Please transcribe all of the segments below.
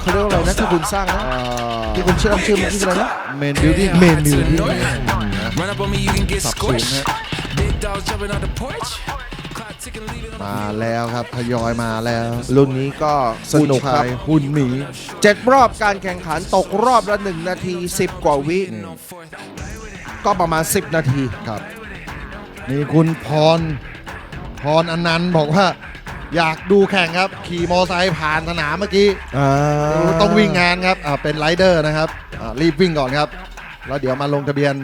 เขาเรียกว่าอะไรนะที่คุณสร้างนะที่คุณเชื่อชื่อมันคืออะไรนะเมนบิวดิ้งเมนบิวดิ้ง Run up on me, you can get สับสูง scorched. ฮะ Big dogs jumping on the porch. Clock ticking, leaving on มาแล้วครับทยอยมาแล้ว รุ่นนี้ก็สนุกครับผู้ชายหุ่นหมีเจ็ดรอบการแข่งขันตกรอบละหนึ่งนาที 10 กว่าวิ fourth. ก็ประมาณ 10 นาทีครับ นี่คุณพร พรอนันต์บอกว่า อยากดูแข่งครับ ขี่มอไซค์ผ่านสนามเมื่อกี้ต้องวิ่งงานครับอ่าเป็นไรเดอร์นะครับอ่ารีบวิ่งก่อนครับ แล้วเดี๋ยวมาลงทะเบียน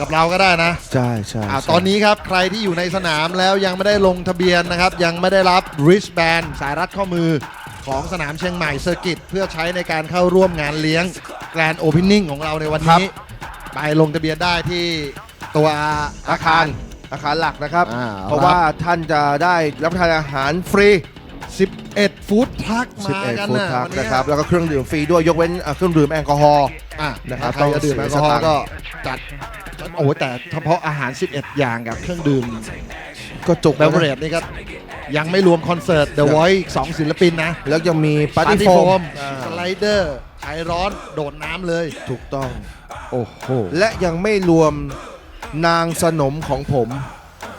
กับเราก็ได้นะ ใช่ใช่อ่าใช่ตอนนี้ครับใครที่อยู่ในสนามแล้วยังไม่ได้ลงทะเบียนนะครับ ยังไม่ได้รับ wristband สายรัดข้อมือของสนามเชียงใหม่เซอร์กิตเพื่อใช้ในการเข้าร่วมงานเลี้ยง Grand Opening ของเราในวันนี้ ไปลงทะเบียนได้ที่ตัวอาคาร อาคารหลักนะครับ อ่าเพราะว่าท่านจะได้รับประทานอาหารฟรี 11 ฟู้ดทรัคมากัน11ฟู้ดนะทรัควันนี้นะครับแล้วก็เครื่องดื่มฟรีด้วยยกเว้นอะเครื่องดื่มแอลกอฮอล์ อะนะนะคครัรับบใครจะดื่มต้แอองลกอฮอเสียสตางค์ล์ก็จัดโอ้โหแต่เฉพาะอาหาร 11 อย่างกับเครื่องดื่มก็จุกเบแล้วเวอเรนะจนี่ครับยังไม่รวมคอนเสิร์ต The Voice อีก2ศิลปินนะแล้วยังมีปาร์ตี้ Party โฟ Foam มสไลเดอร์ไอร้อน โดดน้ำเลย ถูกต้อง โอ้โห และยังไม่รวม นางสนมของผม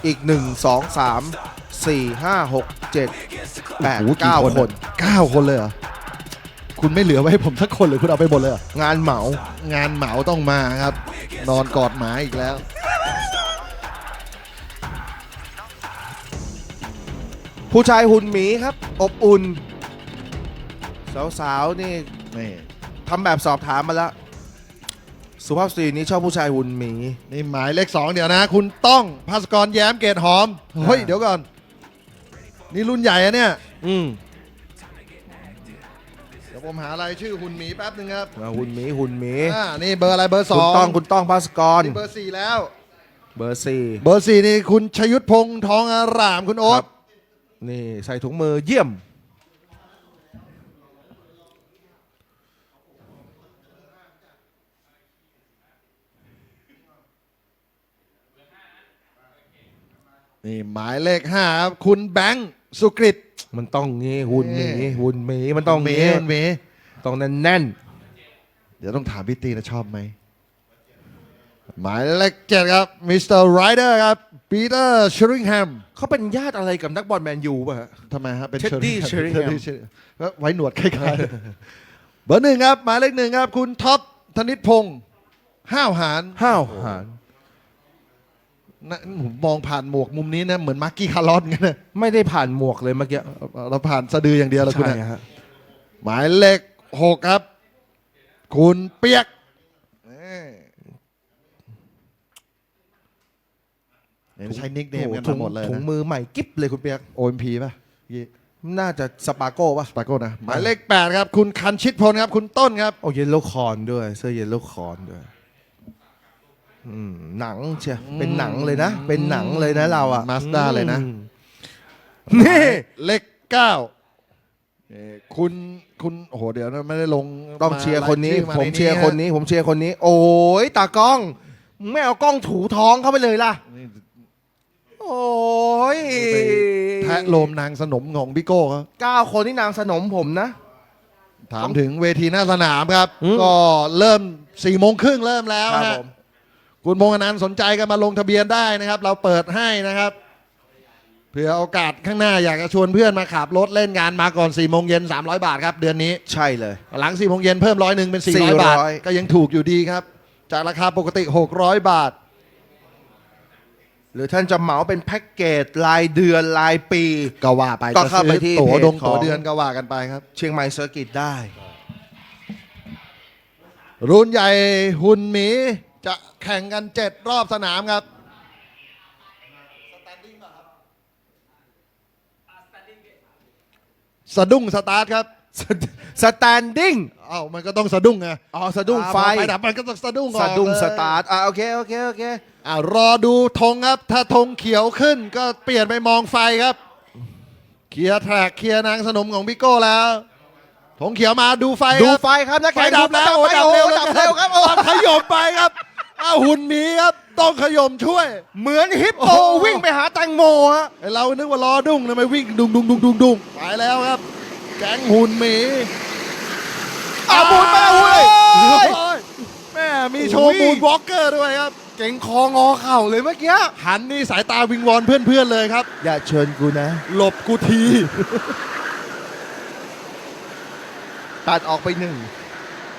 อีก 1 2 3 4 5 6 7 8 9คน9คนเลยเหรอ คุณไม่เหลือไว้ให้ผมสักคนเลยคุณเอาไปหมดเลยเหรองานเหมางานเหมาต้องมาครับ นอนกอดหมาอีกแล้ว ผู้ชายหุ่นหมีครับ อบอุ่น สาวๆ นี่นี่ทำแบบสอบถามมาแล้ว สุภาพสตรีนี้ชอบผู้ชายหุ่นหมี นี่หมายเลข2เดี๋ยวนะ คุณต้องภาสกรแย้มเกตหอม เฮ้ยอ่าเดี๋ยวก่อน นี่รุ่นใหญ่อะเนี่ย อืมเดี๋ยวผมหาอะไรายชื่อหุ่นหมีแป๊บนึงครับอ่าหุ่นหมีหุ่นหมีอ่านี่เบอร์อะไรเบอร์สคุอณงต้องคุณต้องภาสกรนี่เบอร์สี่แล้ว เบอร์สี่เบอร์สี่นี่คุณชยุทธพงษ์ทองอารามคุณโอ๊คตรับนี่ใส่ถุงมือเยี่ยม นี่หมายเลขห้าครับคุณแบงค์สุกฤต มันต้องงี้หุ่นหมีนี่หุ่นหมีมันต้องเมงี้มันเมต้องแน่นเดี๋ยวต้องถามพี่ตีนะชอบไหม หมายเลขเจ็ดครับมิสเตอร์ไรเดอร์ครับปีเตอร์ชริงแฮมๆเขาเป็นญาติอะไรกับนักบอลแมนยูป่ะฮะ ทำไมฮะเป็น Teddy Sheringham Teddy Sheringham ก็ไว้หนวดคล้ายๆเบอร์หนึ่งครับ หมายเลขหนึ่งครับ คุณท็อปธนิตพงศ์ห้าวหาร ห้าวหาญ นะผมมองผ่านหมวกมุมนี้นะเหมือนมาร์กี้คาร์ลอนกันนะไม่ได้ผ่านหมวกเลยเมื่อกี้เราผ่านสะดืออย่างเดียวแล้วคุณใช่นะฮะหมายเลขหกครับ คุณเปียกนี่ใช้นิกเนมกันถุมางหมดเลยถุงนะ มือใหม่กิ๊บเลยคุณเปียกโอ็มพีป่ะยี่น่าจะสปาโก้ป่ะสปาโก้นะ หมายเลขแปดครับ คุณคันชิตพลครับ คุณต้นครับ โอ้เยลโล่คอนด้วย เสื้อเยลโล่คอนด้วย อืมหนังเชียเป็นหนังเลยนะ เป็นหนังเลยนะเราอะ Mazda เลยนะอืมนี่ เลขเก้าเอ่อคุณคุณโอ้โหเดี๋ยวนะไม่ได้ลงต้องเชียร์คนนี้าาผมเชียร์ใคนนี้ ผมเชียร์คนนี้ โอ้ยตากล้องมึงไม่เอากล้องถูท้องเข้าไปเลยล่ะ นี่โอ้ยไปแทะโลมนางสนมของพี่โก้ครับ เก้าคนที่นางสนมผมนะ ถามถึงเวทีหน้าสนามครับ อืมก็เริ่มสี่โมงครึ่งเริ่มแล้วครับฮะผม คุณพงษ์อนันต์สนใจกันมาลงทะเบียนได้นะครับ เราเปิดให้นะครับเผื่อโอกาสข้างหน้าอยากจะชวนเพื่อนมาขับรถเล่นงานมาก่อน4ี่โมงเย็น300 บาทครับเดือนนี้ใช่เลย หลัง4ี่โมงเย็นเพิ่มร้อยหนึ่งเป็น 400 400บาท ก็ยังถูกอยู่ดีครับ จากราคาปกติ 600 บาท หรือท่านจะเหมาเป็นแพ็กเกจรายเดือนรายปี ก็ว่าไปก็จะเข้าซื้ไปอที่ตั๋วเพจดงของตั๋วเดือนก็ว่ากันไปครับ เชียงใหม่เซอร์กิตได้ รุ่นใหญ่หุ่นหมีจะ แข่งกัน 7 รอบสนามครับสะดุ้งสตาร์ทครับสแตนดิ้งเอ้ามันก็ต้องสะดุ้งไงอ๋อสะดุ้งไฟอ่าพอไฟดับมันก็ต้องสะดุ้งก่อนสะดุ้งเลยสตาร์ทอะโอเคโอเคโอเคอ่ารอดูธงครับ ถ้าธงเขียวขึ้นก็เปลี่ยนไปมองไฟครับเคลียร์แทร็กเคลียร์นางสนมของพี่โก้แล้วธงเขียวมาดูไฟดูครับไฟครับนะไฟดับแล้วโอ้ไฟดับเร็วดับเร็วครับโอ้ต้องขยมไปครับ อ้าวหุ่นหมีครับต้องขยมช่วย เหมือนฮิปโปโอ้โหวิ่งไปหาแตงโมฮะไอเรานึกว่าล้อดุ้งทำไมวิ่งดุงดุงดุงดุงดุงไปแล้วครับ แก๊งหุ่นหมีอาบุญมาเว้ยโอ้ยแม่มีโชอุ้ว์ยมูนวอล์กเกอร์ด้วยครับ เก่งคองอเข่าเลยเมื่อกี้หันนี่สายตาวิงวอนเพื่อนๆเลยครับ อย่าเชิญกูนะ หลบกูที ตัดออกไปหนึ่ง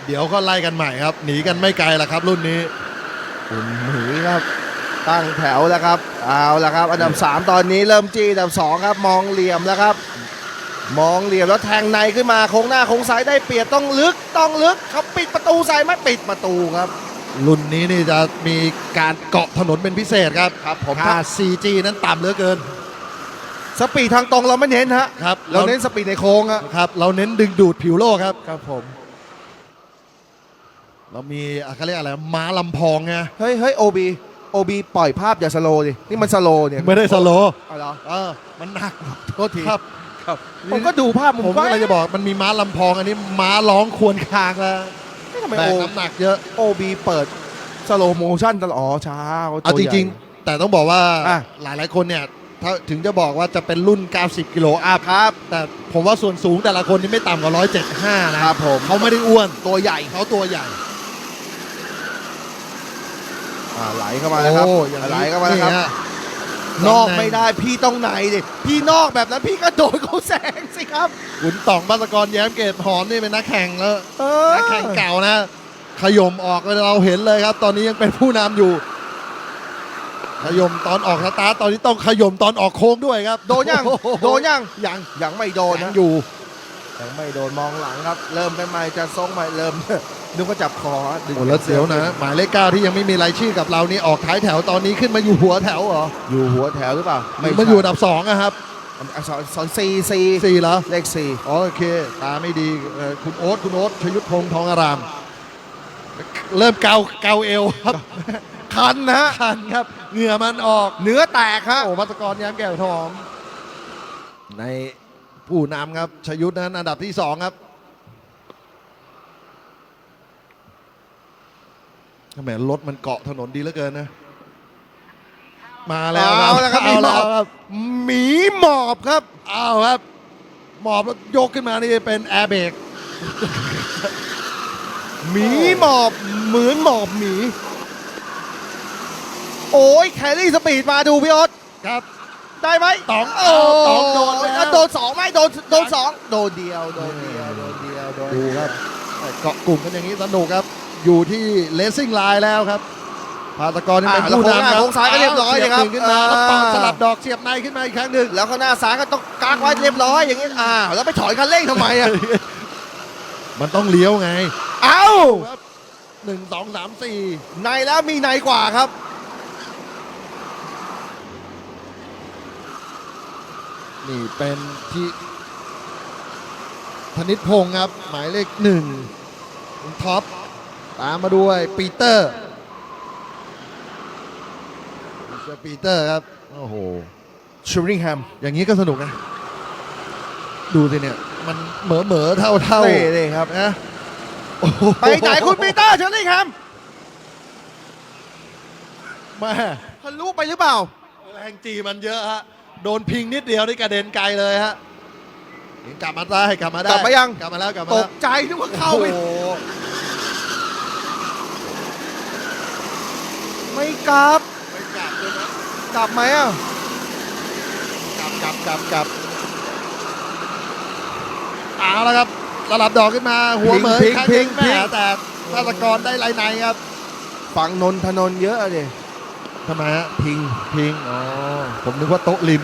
เดี๋ยวก็ไล่กันใหม่ครับ หนีกันไม่ไกลละครับรุ่นนี้ คุณหมีครับตั้งแถวแล้วครับเอาละครับ อันดับ 3 ตอนนี้เริ่มจี้อันดับ 2 ครับ มองเหลี่ยมแล้วครับ มองเหลี่ยมแล้วแทงในขึ้นมาโค้งหน้าโค้งซ้ายได้เปรียบต้องลึกต้องลึกเขาปิดประตูใส่ไหม่ปิดประตูครับ รุ่นนี้นี่จะมีการเกาะถนนเป็นพิเศษครับครับผมค่า CG นั้นต่ำเหลือเกิน สปีดทางตรงเราไม่เน้นฮะครับ เราเน้นสปีดในโค้งอะครับ เราเน้นดึงดูดผิวโลกครับครับผม เรามีอะเขาเรียกอะไรม้าลำพองไงเฮ้ยเฮ้ยโอบีโอบีปล่อยภาพอย่าสโลว์ดิ นี่มันสโลว์เนี่ยไม่ได้สโลว์เอาเหรอเออมันหนักโทษทีครับผมก็ดูภาพผผมมก็ก็เลยจะบอกมันมีม้าลำพองอันนี้ม้าร้องควรคางแล้วเอ๊ะทำไมแบโอกน้ำหนักเยอะ โอบีเปิดสโลโมชั่นตลอดอ๋อช้าเอาจริงๆ แต่ต้องบอกว่าอะหลายๆคนเนี่ยถ้าถึงจะบอกว่าจะเป็นรุ่น 90 กิโลอัพๆครับ แต่ผมว่าส่วนสูงแต่ละคนนี่ไม่ต่ำกว่า 175 นะครับผมเขาไม่ได้อ้วน ตัวใหญ่ เขาตัวใหญ่ อ่าไหลเข้ามาแล้วครับโอ้อย่างนี้ไหลเข้ามาแล้วครับนี่ฮะนอกตำแหน่งไม่ได้พี่ต้องในดิพี่นอกแบบนั้นพี่ก็โดนเขาแซงสิครับขุนต่องบัสกรแย้มเกตหอมนี่เป็นนักแข่งแล้วเออนักแข่งเก่านะ ขยมออกเราเห็นเลยครับ ตอนนี้ยังเป็นผู้นำอยู่ ขยมตอนออกสตาร์ทตอนนี้ต้องขยมตอนออกโค้งด้วยครับโดนยังโอ้โหโดนยังยังยังไม่โดนยันะงอยู่ยังไม่โดนมองหลังครับ เริ่มกันใหม่จะทรงใหม่เริ่ม นึกว่าจับคอดึงโอ้แล้วเสียวนะ หมายเลขเก้าที่ยังไม่มีรายชื่อกับเรานี่ออกท้ายแถวตอนนี้ขึ้นมาอยู่หัวแถวเหรออยู่หัวแถวหรือเปล่ามันอยู่อันดับสองอะครับอะสองสองสี่สี่สี่เหรอเลขสี่อ๋อโอเค ตาไม่ดีเอ่อคุณโอ๊ตคุณโอ๊ตชยุทธพงษ์ทองอาราม เริ่มเกาเกาเอวครับคันนะฮะคันครับเหงื่อมันออกเนื้อแตกฮะโอ้พัตกรย้มแก้วทอง ในผู้นำครับชยุทธนั้นอันดับที่สองครับ ทำไมรถมันเกาะถนนดีเหลือเกินนะ มาแล้วเอาแล้วครับเอาแล้วมีหมอบครับหมีหมอบครับเอาครับ หมอบแล้วยกขึ้นมานี่เป็นแอร์เบรกหมีหมอบเหมือนหมอบหมี โอ้ยแครี่สปีดมาดูพี่โอ๊ตครับ ได้ไหมต๋องโอ้ต๋องโดนแล้วโดนสองไหมโดนโดนสองโดนเดียวโดนเดียวโดนเดียวโดนดูครับเกาะกลุ่มกันอย่างนี้สนุกครับ อยู่ที่เลสซิ่งไลน์แล้วครับพาตกรนี่อะเป็นแล้วผู้โค้งหน้านำครับโค้งซ้ายก็เรียบร้อยสีเลยครับหนึ่งขึ้นมาแล้วอ่าปอดสลับดอกเสียบในขึ้นมาอีกครั้งหนึ่งแล้วข้างหน้าซ้ายก็ต้องกักไว้เรียบร้อยอย่างนี้อ้าวแล้วไปถอยคันเร่งทำไมอะมันต้องเลี้ยวไง เอ้าครับหนึ่งสองสามสี่ในแล้วมีในกว่าครับนี่เป็นที่ธนิตพงศ์ครับ หมายเลขหนึ่งท็อป ตามมาด้วยปีเตอร์มิสเตอร์ปีเตอร์ครับ โอ้โหชูริงแฮมอย่างนี้ก็สนุกนะ ดูสิเนี่ย มันเหมอเหมอๆเท่าเท่าเต้เลยครับ นะโอ้โไปไหนคุณปีเตอร์ชูริงแฮมแม่ทะลุไปหรือเปล่า แรงจีมันเยอะฮะ โดนพิงนิดเดียวนี่กระเด็นไกลเลยฮะกลับมาได้กลับมาได้กลับมายัง กลับมาแล้วกลับมาตแล้วกใจนึกว่าเข้าไปโอ้โห ไม่กลับ ไม่กลับเลยนะกลับไหมอะกลับกลับกลับกลับเอาแล้วครับสลับดอกขึ้นมาหัวเหมยพิงครั้งพิหงนึ่งพิแม่งแต่ธนกรได้ไรในครับฝั่งนนทนนท์เยอะเลยทำไมฮะพิงพิงอ๋อผมนึกว่าโต๊ะริม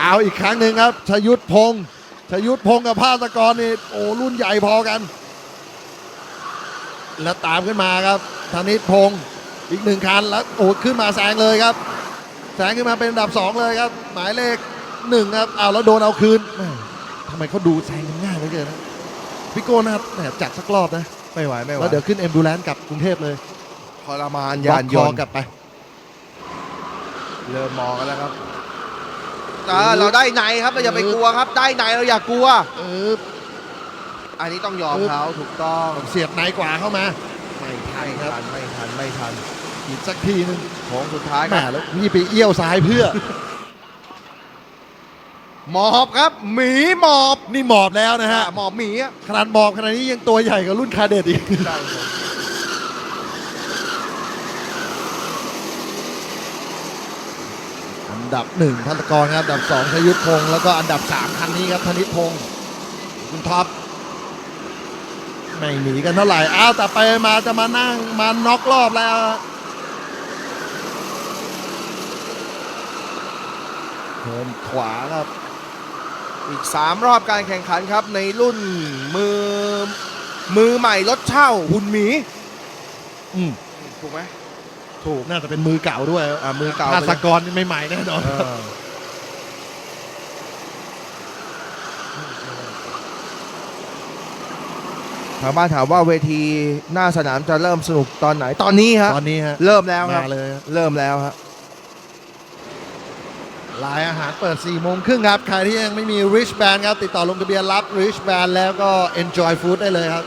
เอาอีกครั้งหนึ่งครับชยุทธพงศ์ชยุทธพงศ์กับภาสกรนี่โอ้รุ่นใหญ่พอกัน แล้วตามขึ้นมาครับ ธนิตพงศ์อีกหนึ่งคันแล้วโอ้ขึ้นมาแซงเลยครับแซงขึ้นมาเป็นอันดับสองเลยครับ หมายเลขหนึ่งครับเอาแล้วโดนเอาคืนแม่ทำไมเขาดูแซงกันง่ายเหลือเกินนะพี่โก้นะครับแหมจัดสักรอบนะไม่ไหวไม่ไหวแล้วเดี๋ยวขึ้นเอ็มบูแลนกลับกรุงเทพเลยทรมานล็ยาอนกยคอนต์กลับไป เริ่มมองกันแล้วครับอ่าเราได้ในครับเราอย่าไปกลัวครับ ได้ในเราอย่ากลัว เอออันนี้ต้องยอมเขาถูกต้องเสียบในกว่าเข้ามา ไม่ทันไม่ครับทันไม่ทันไม่ทันอีกสักทีหนึงโค้งสุดท้ายแหคมรับแล้วนี่ไปเอี้ยวซ้ายเพื่อ หมอบครับ หมีหมอบนี่หมอบแล้วนะฮะอะหมอบหมีอะขนาดหมอบขนาดนี้ยังตัวใหญ่กว่ารุ่นคาเดตอีก อันดับหนึ่งพันตกรครับ อันดับสองชยุทธพงศ์แล้วก็อันดับสามคันนี้ครับธนิตพงศ์คุณท็อป ไม่หนีกันเท่าไหร่ อ้าวแต่ไปมาจะมานั่งมาน็อกรอบแล้วเทิร์นขวาครับ อีก 3 รอบการแข่งขันครับในรุ่นมือมือใหม่รถเช่าหุ่นหมี อืมถูกไหมถูก น่าจะเป็นมือเก่าด้วยอ่ามือเก่าภาไปสเลยกรนี่ไม่ใหม่แน่นอน เออางบ้านถามว่าเวทีหน้าสนามจะเริ่มสนุกตอนไหนตอนนี้ฮะตอนนี้ฮะเริ่มแล้วครับมาเลยฮะเริ่มแล้วฮะลายอาหารเปิด 4 โมงครึ่งครับ ใครที่ยังไม่มี Rich Band ครับ ติดต่อลงทะเบียนรับ Rich Band แล้วก็ Enjoy Food ได้เลยครับ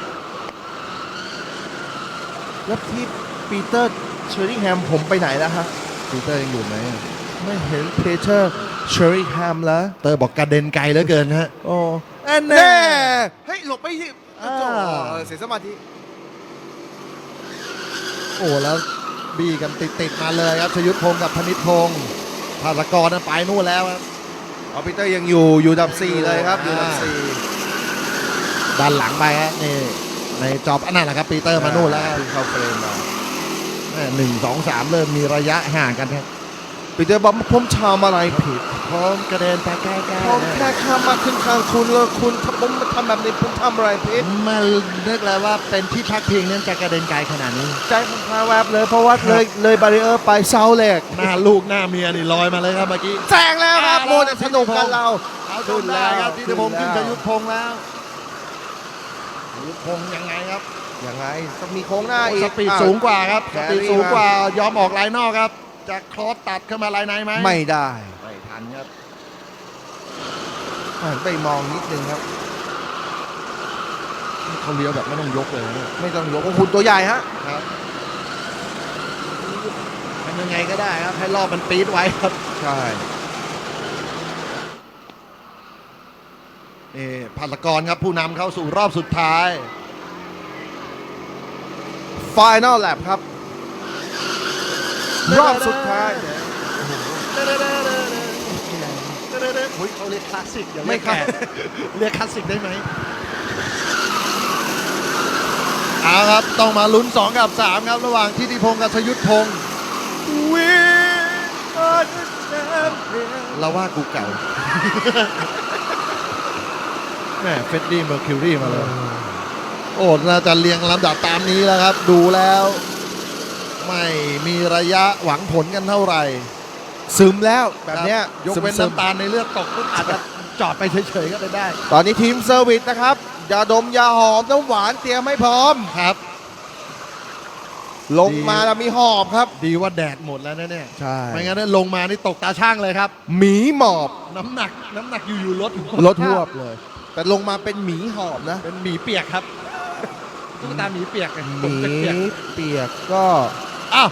แล้วที่ปีเตอร์เชอริงแฮมผมไปไหนแล้วฮะปีเตอร์ยังอยู่ไหมไม่เห็นเพเชอร์เชอริงแฮมแล้ว เตอร์บอกกระเด็นไกลเหลือเกินฮะ โอ้แน่แน่เฮ้ยหลบไป ที่อ่าโจ้เออเสียสมาธิโอ้แล้วบีกันติดติดๆมาเลยครับชยุทธพงศ์กับพนิษพงศ์ภาสกรนั้นไปนู่นแล้วครับ เอาปีเตอร์ยังอยู่อยู่อันดับ4เลยครับอยู่อันดับอ่า4ด้านหลังไปฮะนี่ในจอบอันนั้นแหละครับปีเตอร์มานู่นแล้วครับเพิ่งเข้าเฟรมมาแม่หนึ่งสองสามเริ่มมีระยะห่างกันครับ ปีเตอร์บอกผมทำอะไรผิดพร้อมกระเด็นไปใกล้ๆผมแค่ข้ามมาขึ้นข้างคุณแล้วคุณถ้าผมมาทำแบบนี้ผมทำอะไรผิดมานึกเลยว่าเป็นที่พักพิงนั้นจะกระเด็นไกลขนาดนี้ใจผมพาแวบเลยเพราะว่าเลยเลยบาริเออร์ไปเสาเหล็กหน้าลูกหน้าเมียนี่ลอยมาเลยครับเมื่อกี้ แซงแล้วครับอ่าโมจะสนุกกันเรา เอาจนได้ครับขึ้ที่นแล้วธพงศ์ขึ้นขึ้ชนแล้วยุทธพงศ์แล้วชยุทธพงศ์ยังไงครับยังไงต้องมีโค้งหน้าโอ้อีกสปีดอะสูงกว่าครับแคสรี่ปีดสูงกว่า ยอมออกลายนอกครับ จะคลอสตัดเข้ามาลายในไหมไม่ได้ไม่ทันครับหันไปมองนิดนึงครับนี่เขาเลี้ยวแบบไม่ต้องยกเลยนะเนี่ยไม่ต้องยกว่าคุณตัวใหญ่ฮะครับทำยังไงก็ได้ครับ ให้รอบมันปี๊ดไว้ครับ ใช่เออพันตกรครับผู้นำเข้าสู่รอบสุดท้ายฟ i แน l แลบครับ รอบสุดท้ายเฮ้ยเขาเรียกคลาสสิกอย่าไม่เรียกครัแก่บเรียกคลาสสิกได้ไหมเอาครับ ต้องมาลุ้น 2 กับ 3 ครับระหว่างทิติพงศ์กับชยุทธพงศ์ We are the champions เราว่ากูเก่าแหม่เฟดดี้เมอร์คิวรี่มาเลย โอ้น่าจะเรียงลำดับตามนี้แล้วครับ ดูแล้ว ไม่มีระยะหวังผลกันเท่าไหร่ซึมแล้วแบบเนี้ยยกเว้นซึมๆน้ำตาลในเลือดตกก็อาจจะจอดไปเฉยๆก็ได้ได้ตอนนี้ทีมเซอร์วิสนะครับยาดมยาหอมน้ำหวานเตรียมให้พร้อม ครับ ลงมาแล้วมีหอบครับ ดีว่าแดดหมดแล้วนะเนี่ยใช่ ไม่งั้นเนี่ยลงมานี่ตกตาช่างเลยครับ หมีหมอบน้ำหนักน้ำหนักอยู่ๆลดลดหวบเลย แต่ลงมาเป็นหมีหอบนะเป็นหมีเปียกครับตุ๊กตาหมีเปียกไงหมีเปียกเปียกก็ๆ อ้าว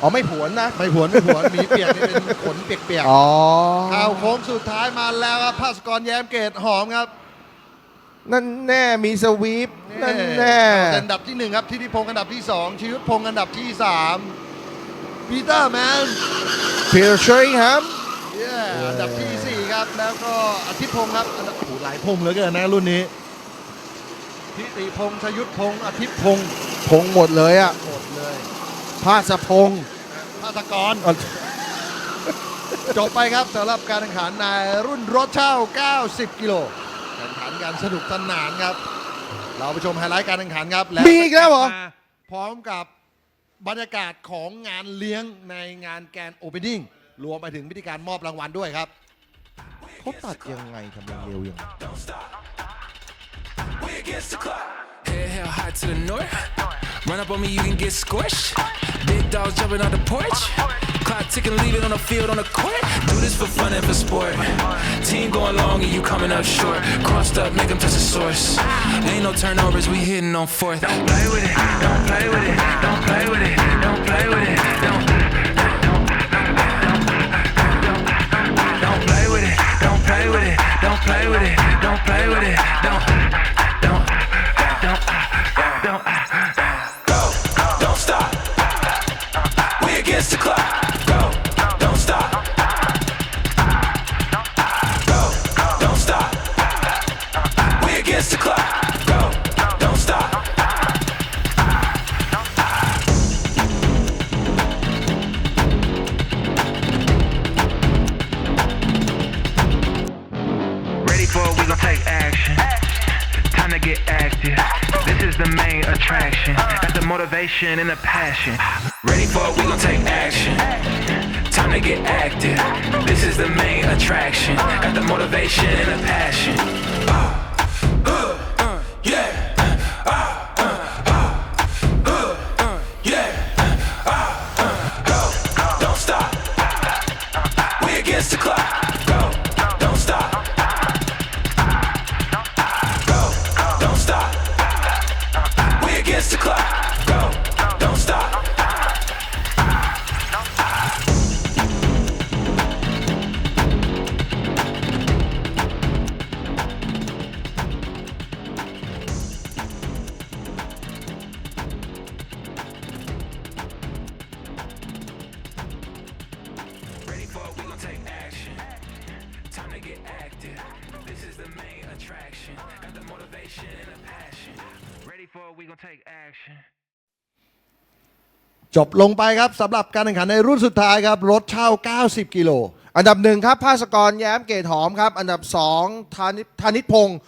อ๋อไม่ผวนนะไม่ผวนไม่ผวนหมีเปียกนี่เป็นขนเปียกอ๋อๆเข้าโค้งสุดท้ายมาแล้วครับภาสกรแย้มเกตหอมครับนั่นแน่มีสวีปนั่นแน่เป็นอันดับที่หนึ่งครับทิติพงศ์อันดับที่สองชีวิตพงศ์อันดับที่สามปีเตอร์แมนเพียร์เชอริงแฮมเย้อันดับที่4ครับแล้วก็อาทิตย์พงศ์ครับอันดับโอ้โหหลายพงศ์เหลือเกินนะรุ่นนี้ทิติพงศ์ชยุทธพงศ์อาทิตย์พงศ์ พงหมดเลยอะ หมดเลย ภาสะพงศ์ภาสกร จบไปครับสำหรับการแข่งขันในรุ่นรถเช่า 90 กิโลแข่งขันกันสนุกสนานครับ เราไปชมไฮไลท์การแข่งขันครับมีอีกแล้วเหรอ มาพร้อมกับบรรยากาศของงานเลี้ยงในงานแกรนโอเปนิ่งรวมไปถึงพิธีการมอบรางวัลด้วยครับ เขาตัดยังไงทำไมเร็วอย่างนั้น Head hell high to the north. Run up on me, you can get squished. Big dogs jumping on the porch. Clock ticking, leave it on the field, on the court. Do this for fun and for sport. Team going long and you coming up short. Crossed up, make them touch the source. Ain't no turnovers, we hitting on fourth. Don't play with it, don't play with it, don't play with it, don't play with it, don't. Ready for it, we gon' take action. Time to get active. This is the main attraction. Got the motivation and the passion. Ready for it, we gon' take action. Time to get active. This is the main attraction. Got the motivation and the passion. Uh, จบลงไปครับสำหรับการแข่งขันในรุ่นสุดท้ายครับรถเช่า 90 กิโล อันดับหนึ่งครับภาสกรแย้มเกตหอมครับ อันดับสองธานิธานิพงศ์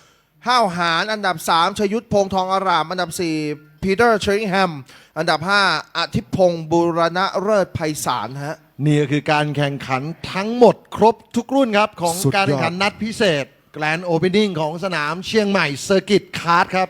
ห้าวหารอันดับสามชยุทธพงศ์ทองอาราม อันดับสี่พีเตอร์เชริงแฮม อันดับห้าอาทิพงศ์บุรณะเลิศไพศาลฮะนี่ก็คือการแข่งขันทั้งหมดครบทุกรุ่นครับ ของสุดยอด การแข่งขันนัดพิเศษ แกรนโอเพนนิ่งของสนามเชียงใหม่เซอร์กิตคาร์ดครับ